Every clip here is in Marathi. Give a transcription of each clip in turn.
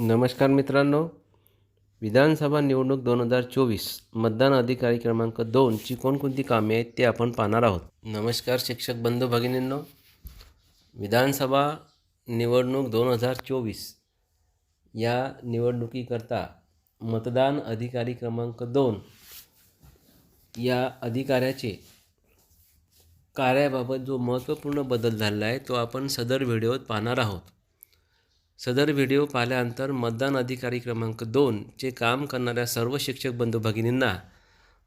नमस्कार मित्रांनो. विधानसभा निवडणूक दोन हजार चोवीस मतदान अधिकारी क्रमांक दोनची कोणकोणती कामे आहेत ते आपण पाहणार आहोत. नमस्कार शिक्षक बंधू भगिनींनो. विधानसभा निवडणूक दोन हजार चोवीस या निवडणुकीकरता मतदान अधिकारी क्रमांक दोन या अधिकाऱ्याचे कार्याबाबत जो महत्त्वपूर्ण बदल झालेला आहे तो आपण सदर व्हिडिओत पाहणार आहोत. सदर व्हिडिओ पाहिल्यानंतर मतदान अधिकारी क्रमांक दोनचे काम करणाऱ्या सर्व शिक्षक बंधू भगिनींना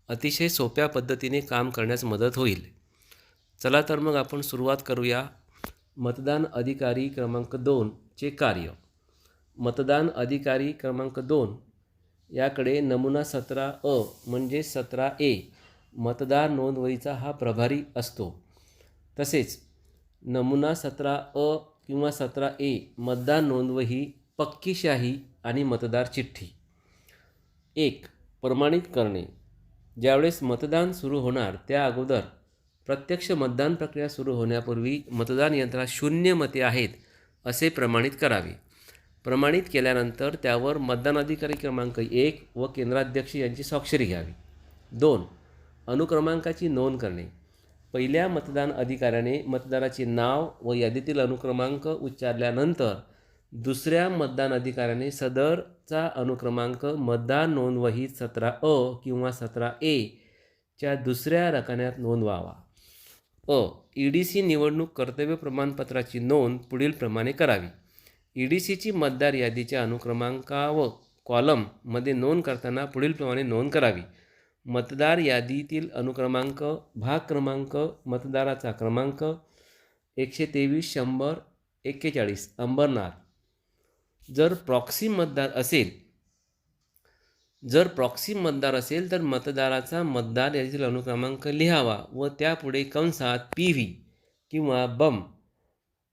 अतिशय सोप्या पद्धतीने काम करण्यास मदत होईल. चला तर मग आपण सुरुवात करूया. मतदान अधिकारी क्रमांक दोनचे कार्य. मतदान अधिकारी क्रमांक दोन याकडे नमुना सतरा अ म्हणजे सतरा ए मतदार नोंदवहीचा हा प्रभारी असतो. तसेच नमुना सतरा अ किंवा सतरा ए मतदार नोंदवही पक्कीशाही आणि मतदार चिठ्ठी. एक प्रमाणित करणे. ज्यावेळेस मतदान सुरू होणार त्या अगोदर प्रत्यक्ष मतदान प्रक्रिया सुरू होण्यापूर्वी मतदान यंत्रात शून्य मते आहेत असे प्रमाणित करावे. प्रमाणित केल्यानंतर त्यावर मतदान अधिकारी क्रमांक एक व केंद्राध्यक्ष यांची स्वाक्षरी घ्यावी. दोन अनुक्रमांकाची नोंद करणे. पहिल्या मतदान अधिकाऱ्याने मतदाराचे नाव व यादीतील अनुक्रमांक उच्चारल्यानंतर दुसऱ्या मतदान अधिकाऱ्याने सदरचा अनुक्रमांक मतदान नोंदवहीत सतरा अ किंवा सतरा ए च्या दुसऱ्या रकान्यात नोंदवावा. अ. ई डी सी निवडणूक कर्तव्य प्रमाणपत्राची नोंद पुढीलप्रमाणे करावी. ई डी सीची मतदार यादीच्या अनुक्रमांका व कॉलममध्ये नोंद करताना पुढीलप्रमाणे नोंद करावी. मतदार यादीतील अनुक्रमांक भाग क्रमांक मतदाराचा क्रमांक एकशे तेवीस शंभर एक्केचाळीस अंबरनाथ. जर प्रॉक्सी मतदार असेल जर प्रॉक्सी मतदार असेल तर मतदाराचा मतदार यादीतील अनुक्रमांक लिहावा व त्यापुढे कंसात पी व्ही किंवा बम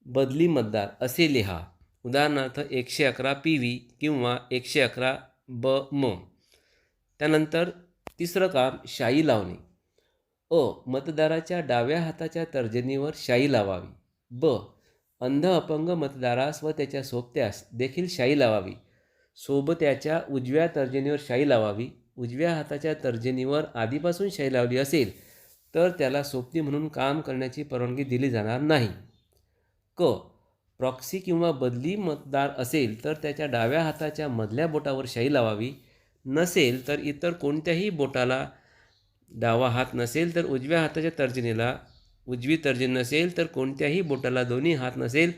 बदली मतदार असे लिहा. उदाहरणार्थ एकशे अकरा पी व्ही किंवा एकशे अकरा ब म. त्यानंतर तिसरं काम शाई लावणे. अ मतदाराच्या डाव्या हाताच्या तर्जनीवर शाई लावावी. ब अंध अपंग मतदारास व त्याच्या सोबत्यास देखील शाई लावावी. सोबत्याच्या उजव्या तर्जनीवर शाई लावावी. उजव्या हाताच्या तर्जनीवर आधीपासून शाई लावली असेल तर त्याला सोबती म्हणून काम करण्याची परवानगी दिली जाणार नाही. क प्रॉक्सी किंवा बदली मतदार असेल तर त्याच्या डाव्या हाताच्या मधल्या बोटावर शाई लावावी. नसेल तर इतर कोणत्याही बोटाला डावा हात नसेल तर उजव्या हाताच्या तर्जनीला उजवी तर्जनी नसेल तर कोणत्याही बोटाला दोन्ही हात नसेल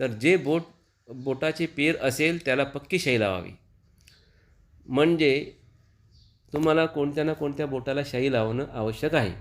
तर जे बोट बोटाचे पेर असेल त्याला पक्की शाई लावावी. म्हणजे तुम्हाला कोणत्या ना कोणत्या बोटाला शाई लावणं आवश्यक आहे.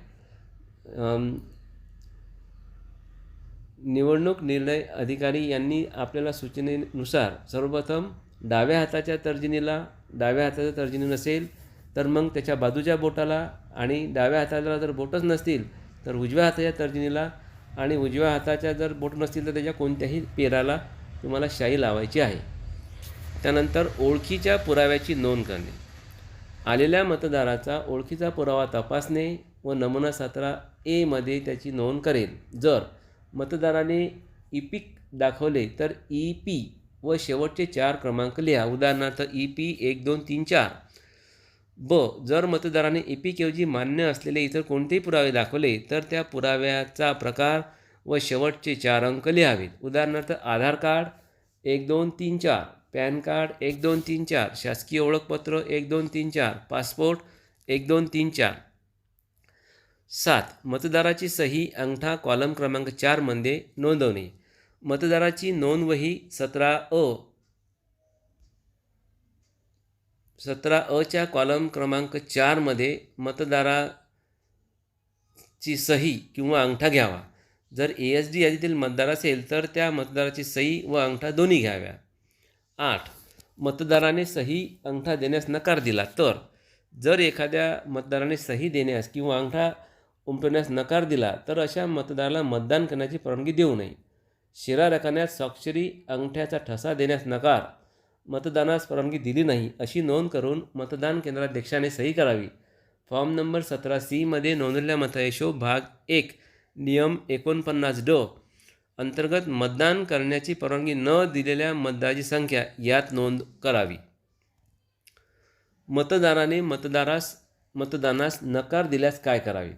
निवडणूक निर्णय अधिकारी यांनी आपल्याला सूचनेनुसार सर्वप्रथम डाव्या हाताच्या तर्जनीला डाव्या हाताचा तर्जनी नसेल तर मग त्याच्या बाजूच्या बोटाला आणि डाव्या हाताला जर बोटच नसतील तर उजव्या हाताच्या तर्जनीला आणि उजव्या हाताच्या जर बोट नसतील तर त्याच्या कोणत्याही पेराला तुम्हाला शाई लावायची आहे. त्यानंतर ओळखीच्या पुराव्याची नोंद करणे. आलेल्या मतदाराचा ओळखीचा पुरावा तपासणे व नमुना सतरा एमध्ये त्याची नोंद करेल. जर मतदाराने ई पिक दाखवले तर ई पी व शेवटचे चार क्रमांक लिहा. उदाहरणार्थ ई पी एक दोन तीन चार. ब. जर मतदाराने ई पी पीऐवजी मान्य असलेले इतर कोणतेही पुरावे दाखवले तर त्या पुराव्याचा प्रकार व शेवटचे चार अंक लिहावेत. उदाहरणार्थ आधार कार्ड एक दोन तीन चार. पॅन कार्ड एक दोन तीन चार. शासकीय ओळखपत्र एक दोन तीन चार. पासपोर्ट एक दोन तीन चार. सात. मतदाराची सही अंगठा कॉलम क्रमांक चारमध्ये नोंदवणे. मतदाराची नोंदवही सतरा अ. सतरा अच्या कॉलम क्रमांक चारमध्ये मतदाराची सही किंवा अंगठा घ्यावा. जर ए एस डी यादीतील मतदार असेल तर त्या मतदाराची सही व अंगठा दोन्ही घ्याव्या. आठ. मतदाराने सही अंगठा देण्यास नकार दिला तर. जर एखाद्या मतदाराने सही देण्यास किंवा अंगठा उमटवण्यास नकार दिला तर अशा मतदाराला मतदान करण्याची परवानगी देऊ नये. शिरा रकान्यात स्वाक्षरी अंगठ्याचा ठसा देण्यास नकार मतदानास परवानगी दिली नाही अशी नोंद करून मतदान केंद्राध्यक्षाने सही करावी. फॉर्म नंबर सतरा सीमध्ये नोंदलेल्या मतायशो भाग एक नियम एकोणपन्नास ड अंतर्गत मतदान करण्याची परवानगी न दिलेल्या मतदाराची संख्या यात नोंद करावी. मतदाराने मतदारास मतदानास नकार दिल्यास काय करावे?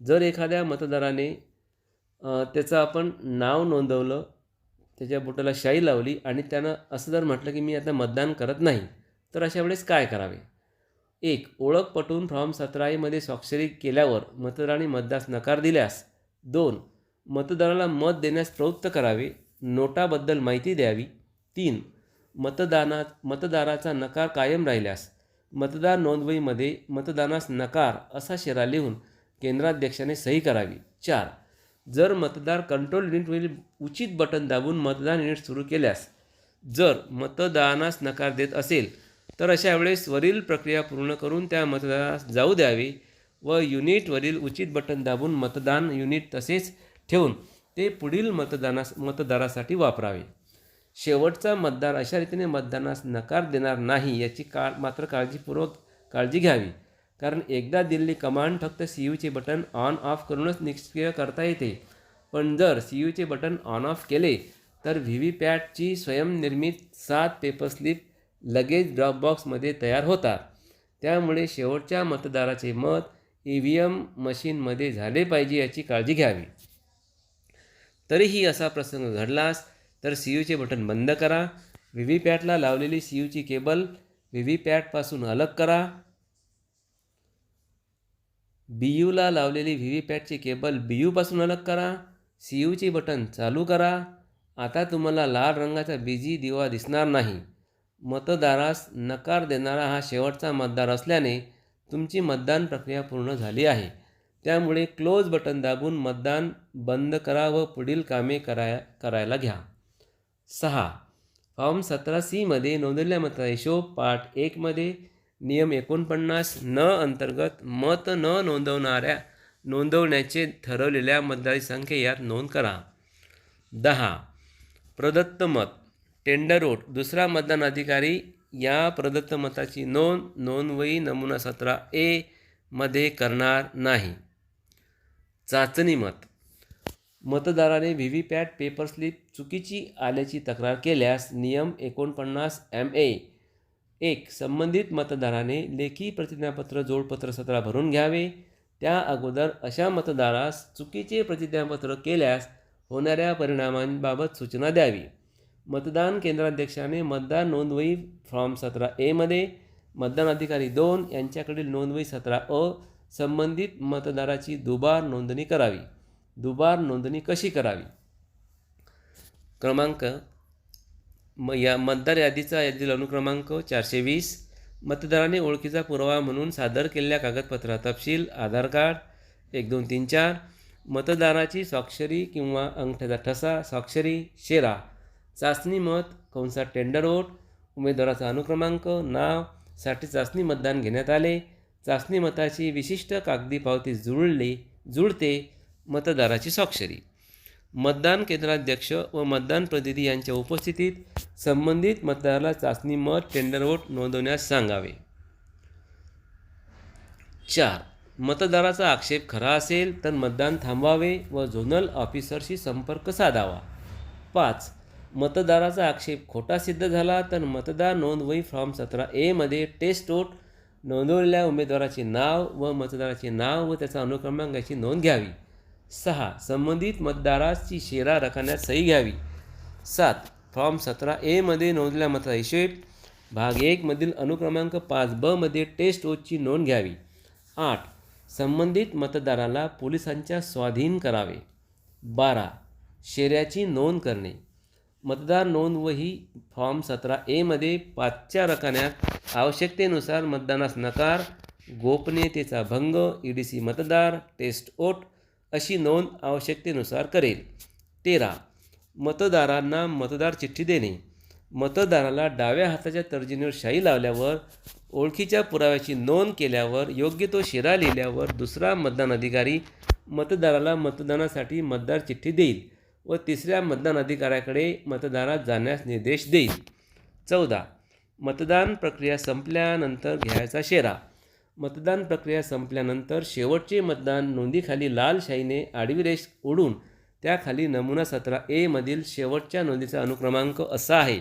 जर एखाद्या मतदाराने त्याचं आपण नाव नोंदवलं त्याच्या बोटाला शाई लावली आणि त्यानं असं जर म्हटलं की मी आता मतदान करत नाही तर अशा वेळेस काय करावे? एक ओळख पटवून फॉर्म सतराईमध्ये स्वाक्षरी केल्यावर मतदाराने मतदास नकार दिल्यास. दोन मतदाराला मत देण्यास प्रवृत्त करावे नोटाबद्दल माहिती द्यावी. तीन मतदानात मतदाराचा नकार कायम राहिल्यास. मतदार नोंदवहीमध्ये मतदानास नकार असा शेरा लिहून केंद्राध्यक्षाने सही करावी. चार जर मतदार कंट्रोल युनिटवरील उचित बटन दाबून मतदान युनिट सुरू केल्यास जर मतदानास नकार देत असेल तर अशा वेळेस वरील प्रक्रिया पूर्ण करून त्या मतदानास जाऊ द्यावे व युनिटवरील उचित बटन दाबून मतदान युनिट तसेच ठेवून ते पुढील मतदानास मतदारासाठी वापरावे. शेवटचा मतदार अशा रीतीने मतदानास नकार देणार नाही याची काळ मात्र काळजीपूर्वक काळजी घ्यावी. कारण एकदा दिलेली कमांड फक्त सी यूचे बटन ऑन ऑफ करूनच निष्क्रिय करता येते. पण जर सी यूचे बटन ऑन ऑफ केले तर व्ही व्ही पॅटची स्वयंनिर्मित सात पेपर स्लिप लगेच ड्रॉपबॉक्समध्ये तयार होतात त्यामुळे शेवटच्या मतदाराचे मत ई व्ही एम मशीनमध्ये झाले पाहिजे याची काळजी घ्यावी. तरीही असा प्रसंग घडलास तर सी यूचे बटन बंद करा. व्ही व्ही पॅटला लावलेली सी यूची केबल व्ही व्ही पॅटपासून अलग करा. बी यूला लावलेली व्ही व्ही पॅटची केबल बी यूपासून अलग करा सी यूची बटन चालू करा. आता तुम्हाला लाल रंगाचा बिजी दिवा दिसणार नाही. मतदारास नकार देणारा हा शेवटचा मतदार असल्याने तुमची मतदान प्रक्रिया पूर्ण झाली आहे. त्यामुळे क्लोज बटन दाबून मतदान बंद करा व पुढील कामे कराय करायला घ्या. सहा. फॉर्म सतरा सीमध्ये नोंदवलेल्या मताचा हिशोब पाठ एकमध्ये नियम एकोणपन्नास न अंतर्गत मत न नोंदवणाऱ्या नोंदवण्याचे ठरवलेल्या मतदारी संख्या यात नोंद करा. दहा. प्रदत्त मत. टेंडर वोट दुसरा मतदान अधिकारी या प्रदत्त मताची नोंद नोंदवही नमुना सतरा ए मध्ये करणार नाही. चाचणी मत. मतदाराने V V PAT paper slip चुकीची आल्याची तक्रार केल्यास नियम एकोणपन्नास एम ए एक संबंधित मतदाराने लेखी प्रतिज्ञापत्र जोडपत्र सतरा भरून घ्यावे. त्या अगोदर अशा मतदारास चुकीचे प्रतिज्ञापत्र केल्यास होणाऱ्या परिणामांबाबत सूचना द्यावी. मतदान केंद्राध्यक्षाने मतदान नोंदवही फॉर्म सतरा एमध्ये मतदान अधिकारी दोन यांच्याकडील नोंदवही सतरा अ संबंधित मतदाराची दुबार नोंदणी करावी. दुबार नोंदणी कशी करावी? क्रमांक म या मतदार यादीचा यादील अनुक्रमांक चारशे वीस. मतदाराने ओळखीचा पुरावा म्हणून सादर केलेल्या कागदपत्रा तपशील आधार कार्ड एक दोन तीन चार. मतदाराची स्वाक्षरी किंवा अंगठ्याचा ठसा स्वाक्षरी शेरा. चाचणी मत कंसात टेंडर वोट उमेदवाराचा अनुक्रमांक नावसाठी चाचणी मतदान घेण्यात आले. चाचणी मताची विशिष्ट कागदी पावती जुळली जुळते मतदाराची स्वाक्षरी. मतदान केंद्राध्यक्ष व मतदान प्रतिनिधी यांच्या उपस्थितीत संबंधित मतदाराला चाचणी मत टेंडर वोट नोंदवण्यास सांगावे. चार. मतदाराचा आक्षेप खरा असेल तर मतदान थांबवावे व झोनल ऑफिसरशी संपर्क साधावा. पाच. मतदाराचा आक्षेप खोटा सिद्ध झाला तर मतदार नोंदवही फॉर्म सतरा एमध्ये टेस्ट वोट नोंदवलेल्या उमेदवाराचे नाव व मतदाराचे नाव व त्याचा अनुक्रमांक याची नोंद घ्यावी. सहा संबंधित मतदाराची शेरा रखण्यात सही घ्यावी. सात फॉर्म सतरा एमध्ये नोंदलेल्या मताचा हिशेब भाग एकमधील अनुक्रमांक पाच बमध्ये टेस्ट ओचची नोंद घ्यावी. आठ संबंधित मतदाराला पोलिसांच्या स्वाधीन करावे. बारा शेऱ्याची नोंद करणे. मतदार नोंद वही फॉर्म सतरा एमध्ये पाचच्या रकान्यात आवश्यकतेनुसार मतदानास नकार गोपनीयतेचा भंग ई डी सी मतदार टेस्ट ओट अशी नोंद आवश्यकतेनुसार करेल. तेरा. मतदारांना मतदार चिठ्ठी देणे. मतदाराला डाव्या हाताच्या तर्जनीवर शाई लावल्यावर ओळखीच्या पुराव्याची नोंद केल्यावर योग्य तो शिरा लिहिल्यावर दुसरा मतदान अधिकारी मतदाराला मतदानासाठी मतदार चिठ्ठी देईल व तिसऱ्या मतदान अधिकाऱ्याकडे मतदारात जाण्यास निर्देश देईल. चौदा. मतदान प्रक्रिया संपल्यानंतर घ्यायचा शेरा. मतदान प्रक्रिया संपल्यानंतर शेवटचे मतदान नोंदीखाली लाल शाईने आडवी रेष ओढून त्याखाली नमुना सतरा एमधील शेवटच्या नोंदीचा अनुक्रमांक असा आहे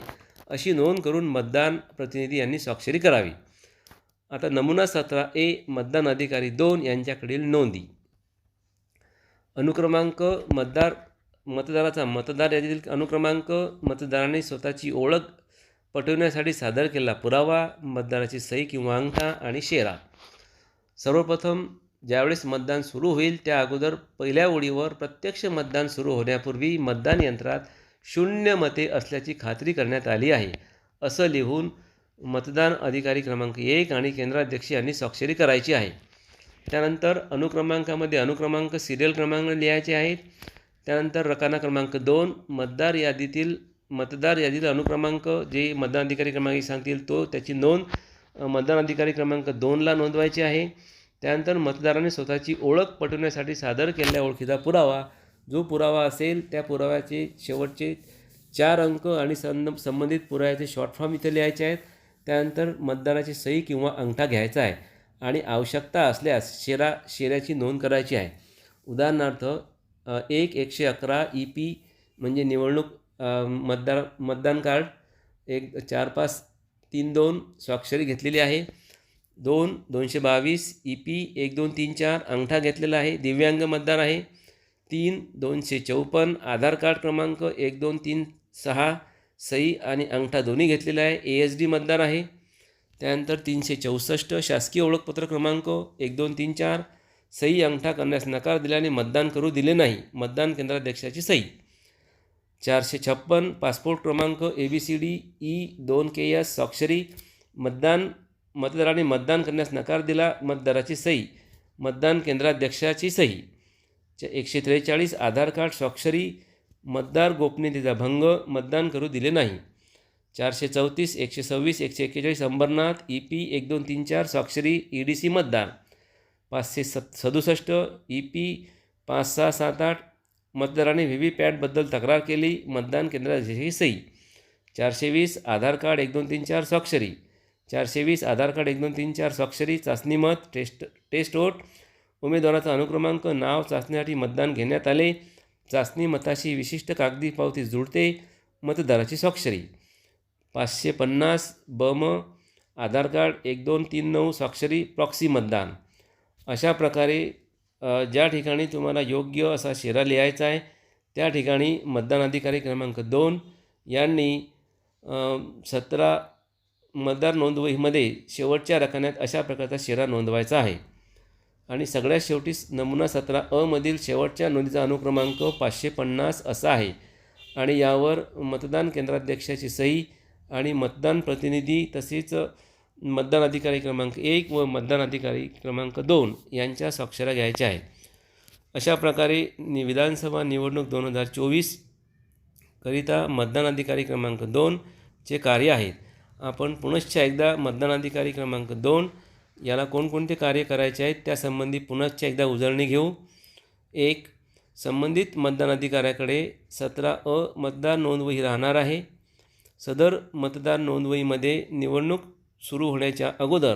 अशी नोंद करून मतदान प्रतिनिधी यांनी स्वाक्षरी करावी. आता नमुना सतरा ए मतदान अधिकारी दोन यांच्याकडील नोंदी. अनुक्रमांक मतदार मतदाराचा मतदार यादीतील अनुक्रमांक मतदाराने स्वतःची ओळख पटवण्यासाठी सादर केलेला पुरावा मतदाराची सही किंवा अंगठा आणि शेरा. सर्वप्रथम ज्यावेळेस मतदान सुरू होईल त्या अगोदर पहिल्या ओळीवर प्रत्यक्ष मतदान सुरू होण्यापूर्वी मतदान यंत्रात शून्य मते असल्याची खात्री करण्यात आली आहे. असं लिहून मतदान अधिकारी क्रमांक एक आणि केंद्राध्यक्ष यांनी स्वाक्षरी करायची आहे. त्यानंतर अनुक्रमांकामध्ये अनुक्रमांक सिरियल क्रमांक लिहायचे आहेत. त्यानंतर रकाना क्रमांक दोन मतदार यादीतील मतदार यादीतील अनुक्रमांक जे मतदान अधिकारी क्रमांक सांगतील तो त्याची नोंद मतदान अधिकारी क्रमांक दोनला नोंदवायची आहे. त्यानंतर मतदाराने स्वतःची ओळख पटवण्यासाठी सादर केलेल्या ओळखीचा पुरावा जो पुरावा असेल त्या पुराव्याचे शेवटचे चार अंक आणि सं संबंधित पुराव्याचे शॉर्ट फॉर्म इथे लिहायचे आहेत. त्यानंतर मतदाराची सही किंवा अंगठा घ्यायचा आहे आणि आवश्यकता असल्यास शेरा शेऱ्याची नोंद करायची आहे. उदाहरणार्थ एक एकशे अकरा ई पी म्हणजे निवडणूक मतदार मतदान कार्ड एक चार पाच तीन दोन स्वाक्षरी घेतलेली आहे. दोन दोनशे बावीस ई पी एक दोन तीन चार अंगठा घेतलेला आहे. दिव्यांग मतदार आहे. तीन दोनशे चौपन्न आधार कार्ड क्रमांक एक दोन तीन सहा सही आणि अंगठा दोन्ही घेतलेला आहे. ए एस डी मतदार आहे. त्यानंतर तीनशे चौसष्ट शासकीय ओळखपत्र क्रमांक एक दोन तीन चार सही अंगठा करण्यास नकार दिल्याने मतदान करू दिले नाही. मतदान केंद्राध्यक्षाची सही चारशे छप्पन पासपोर्ट क्रमांक A B C D E दोन के एस स्वाक्षरी मतदान मतदाराने मतदान करण्यास नकार दिला मतदाराची सही मतदान केंद्राध्यक्षाची सही. च- एकशे त्रेचाळीस आधार कार्ड स्वाक्षरी मतदार गोपनीयतेचा भंग मतदान करू दिले नाही. चारशे चौतीस एकशे सव्वीस एकशे एक्केचाळीस अंबरनाथ ई पी एक दोन तीन चार स्वाक्षरी ई डी सी मतदार पाचशे सत सदुसष्ट ई पी पाच सहा सात आठ मतदाराने व्ही व्ही पॅटबद्दल तक्रार केली. मतदान केंद्राची सही चारशे वीस आधार कार्ड एक दोन तीन चार स्वाक्षरी. चारशे वीस आधार कार्ड एक दोन तीन चार स्वाक्षरी चाचणी मत टेस्ट टेस्ट वोट. उमेदवाराचा अनुक्रमांक नाव चाचणीसाठी मतदान घेण्यात आले. चाचणी मताशी विशिष्ट कागदी पावती जुळते. मतदाराची स्वाक्षरी. पाचशे पन्नास बम आधार कार्ड एक दोन तीन नऊ स्वाक्षरी प्रॉक्सी मतदान. अशा प्रकारे ज्या ठिकाणी तुम्हाला योग्य असा शेरा लिहायचा आहे त्या ठिकाणी मतदान अधिकारी क्रमांक दोन यांनी सतरा मतदार नोंदवहीमध्ये शेवटच्या रकान्यात अशा प्रकारचा शेरा नोंदवायचा आहे. आणि सगळ्यात शेवटी नमुना सतरा अमधील शेवटच्या नोंदीचा अनुक्रमांक पाचशे पन्नास असा आहे. आणि यावर मतदान केंद्राध्यक्षाची सही आणि मतदान प्रतिनिधी तसेच मतदान अधिकारी क्रमांक एक व मतदान अधिकारी क्रमांक दोन यांच्या स्वाक्षऱ्या घ्यायच्या आहेत. अशा प्रकारे नि विधानसभा निवडणूक दोन हजार चोवीस करिता मतदान अधिकारी क्रमांक दोनचे कार्य आहेत. आपण पुनश्च एकदा मतदान अधिकारी क्रमांक दोन याला कोणकोणते कार्य करायचे आहेत त्यासंबंधी पुनश्च एकदा उजळणी घेऊ. एक संबंधित मतदान अधिकाऱ्याकडे सतरा अ मतदार नोंदवही राहणार आहे. सदर मतदार नोंदवहीमध्ये निवडणूक सुरू होण्याच्या अगोदर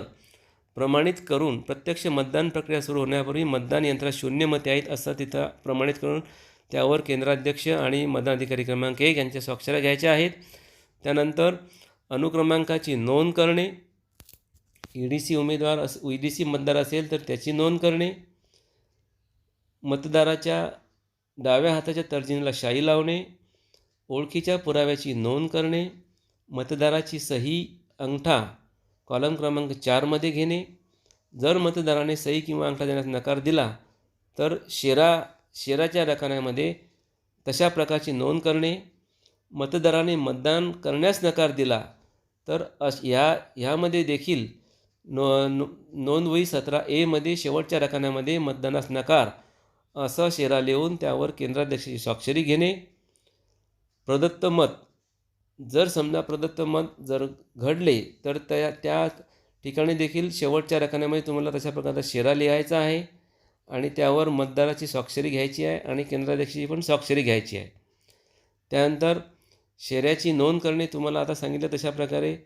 प्रमाणित करून प्रत्यक्ष मतदान प्रक्रिया सुरू होण्यापूर्वी मतदान यंत्रात शून्य मते आहेत असं तिथं प्रमाणित करून त्यावर केंद्राध्यक्ष आणि मतदान अधिकारी क्रमांक एक यांच्या स्वाक्षऱ्या घ्यायच्या आहेत. त्यानंतर अनुक्रमांकाची नोंद करणे. ई डी सी उमेदवार अस ई डी सी मतदार असेल तर त्याची नोंद करणे. मतदाराच्या डाव्या हाताच्या तर्जनीला शाई लावणे. ओळखीच्या पुराव्याची नोंद करणे. मतदाराची सही अंगठा कॉलम क्रमांक चारमध्ये घेणे. जर मतदाराने सही किंवा अंगठा देण्यास नकार दिला तर शेरा शेराच्या रकान्यामध्ये तशा प्रकारची नोंद करणे. मतदाराने मतदान करण्यास नकार दिला तर अश ह्या ह्यामध्ये देखील नो नो नोंदवही सतरा एमध्ये शेवटच्या रकान्यामध्ये मतदानास नकार असं शेरा लिहून त्यावर केंद्राध्यक्षाची स्वाक्षरी घेणे. प्रदत्त मत जर समजा प्रदत्त मत जर घडले तर त्या त्या ठिकाणी देखील शेवटच्या रकान्यामध्ये तुम्हाला तशा प्रकारचा शेरा लिहायचा आहे आणि त्यावर मतदाराची स्वाक्षरी घ्यायची आहे आणि केंद्राध्यक्षाची पण स्वाक्षरी घ्यायची आहे. त्यानंतर शेऱ्याची नोंद करणे तुम्हाला आता सांगितलं तशा प्रकारे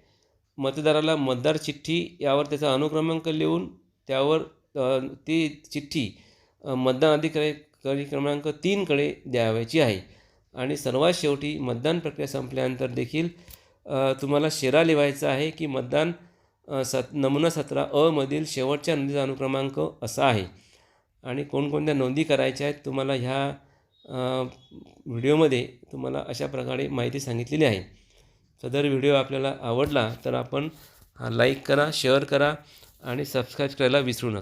मतदाराला मतदार चिठ्ठी यावर त्याचा अनुक्रमांक लिहून त्यावर ती चिठ्ठी मतदान अधिकारी क्रमांक तीनकडे द्यावायची आहे. आणि सर्वात शेवटी मतदान प्रक्रिया संपल्यानंतर देखील तुम्हाला शेरा लिहायचा आहे की मतदान सत नमुना सतरा अ मधील शेवटच्या नोंदीचा अनुक्रमांक असा आहे. आणि कोणकोणत्या नोंदी करायच्या आहेत तुम्हाला ह्या व्हिडिओमध्ये तुम्हाला अशा प्रकारे माहिती सांगितलेली आहे. सदर व्हिडिओ आपल्याला आवडला तर आपण हा लाईक करा शेअर करा आणि सबस्क्राईब करायला विसरू नका.